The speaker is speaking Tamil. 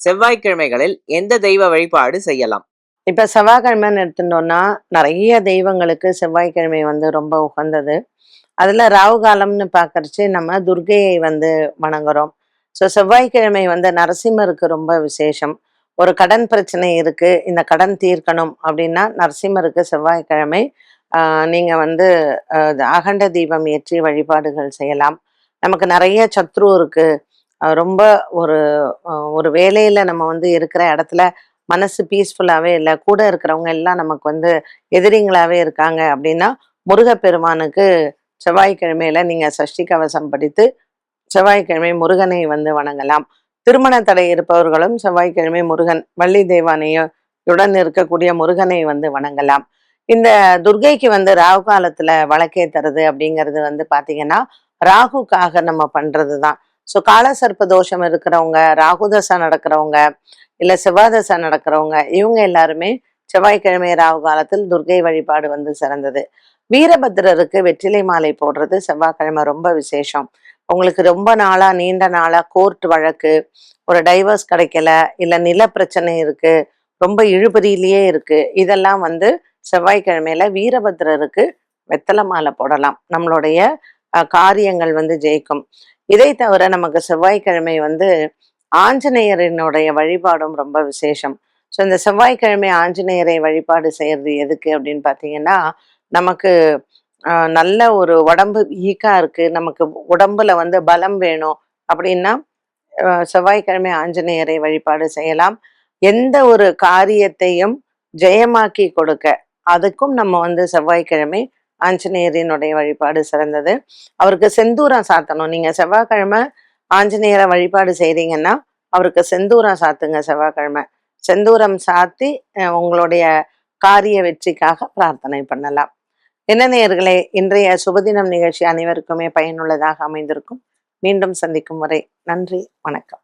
செவ்வாய்க்கிழமைகளில் எந்த தெய்வ வழிபாடு செய்யலாம்? இப்ப செவ்வாய்க்கிழமைன்னு எடுத்துட்டோம்னா நிறைய தெய்வங்களுக்கு செவ்வாய்க்கிழமை வந்து ரொம்ப உகந்தது. அதுல ராகு காலம்னு பார்க்கறச்சு நம்ம துர்கையை வந்து வணங்குறோம். ஸோ செவ்வாய்க்கிழமை வந்து நரசிம்மருக்கு ரொம்ப விசேஷம். ஒரு கடன் பிரச்சனை இருக்கு இந்த கடன் தீர்க்கணும் அப்படின்னா நரசிம்மருக்கு செவ்வாய்க்கிழமை ஆஹ் நீங்க வந்து அகண்ட தீபம் ஏற்றி வழிபாடுகள் செய்யலாம். நமக்கு நிறைய சத்ரு இருக்கு. ரொம்ப ஒரு ஒரு வேலையில நம்ம வந்து இருக்கிற இடத்துல மனசு பீஸ்ஃபுல்லாவே இல்லை கூட இருக்கிறவங்க எல்லாம் நமக்கு வந்து எதிரிங்களாவே இருக்காங்க அப்படின்னா முருகப்பெருமானுக்கு செவ்வாய்க்கிழமையில நீங்க சஷ்டி கவசம் படித்து செவ்வாய்க்கிழமை முருகனை வந்து வணங்கலாம். திருமண தடை இருப்பவர்களும் செவ்வாய்க்கிழமை முருகன் வள்ளி தேவானையுடன் இருக்கக்கூடிய முருகனை வந்து வணங்கலாம். இந்த துர்கைக்கு வந்து ராகு காலத்துல வழக்கே தருது அப்படிங்கிறது வந்து பாத்தீங்கன்னா ராகுக்காக நம்ம பண்றது தான் ஸோ காலசர்ப்ப தோஷம் இருக்கிறவங்க ராகுதசை நடக்கிறவங்க இல்ல செவ்வாதசை நடக்கிறவங்க இவங்க எல்லாருமே செவ்வாய்க்கிழமை ராகு காலத்தில் துர்கை வழிபாடு வந்து சிறந்தது. வீரபத்ரருக்கு வெற்றிலை மாலை போடுறது செவ்வாய்க்கிழமை ரொம்ப விசேஷம். உங்களுக்கு ரொம்ப நாளா நீண்ட நாளா கோர்ட் வழக்கு ஒரு டைவர்ஸ் கிடைக்கல இல்ல நில பிரச்சனை இருக்கு ரொம்ப இழுபறியிலேயே இருக்கு இதெல்லாம் வந்து செவ்வாய்க்கிழமையில வீரபத்ரருக்கு வெத்தலை மாலை போடலாம். நம்மளுடைய காரியங்கள் வந்து ஜெயிக்கும். இதை தவிர நமக்கு செவ்வாய்க்கிழமை வந்து ஆஞ்சநேயரினுடைய வழிபாடும் ரொம்ப விசேஷம். ஸோ இந்த செவ்வாய்க்கிழமை ஆஞ்சநேயரை வழிபாடு செய்யறது எதுக்கு அப்படின்னு பார்த்தீங்கன்னா நமக்கு நல்ல ஒரு உடம்பு ஈக்கா இருக்கு. நமக்கு உடம்புல வந்து பலம் வேணும் அப்படின்னா செவ்வாய்க்கிழமை ஆஞ்சநேயரை வழிபாடு செய்யலாம். எந்த ஒரு காரியத்தையும் ஜெயமாக்கி கொடுக்க அதுக்கும் நம்ம வந்து செவ்வாய்க்கிழமை ஆஞ்சநேயரினுடைய வழிபாடு சிறந்தது. அவருக்கு செந்தூரம் சாத்தணும். நீங்க செவ்வாய்க்கிழமை ஆஞ்சநேயரை வழிபாடு செய்றீங்கன்னா அவருக்கு செந்தூரம் சாத்துங்க செவ்வாய்க்கிழமை. செந்தூரம் சாத்தி அஹ், உங்களுடைய காரிய வெற்றிக்காக பிரார்த்தனை பண்ணலாம். என்ன நேயர்களே இன்றைய சுபதினம் நிகழ்ச்சி அனைவருக்குமே பயனுள்ளதாக அமைந்திருக்கும். மீண்டும் சந்திக்கும் வரை நன்றி வணக்கம்.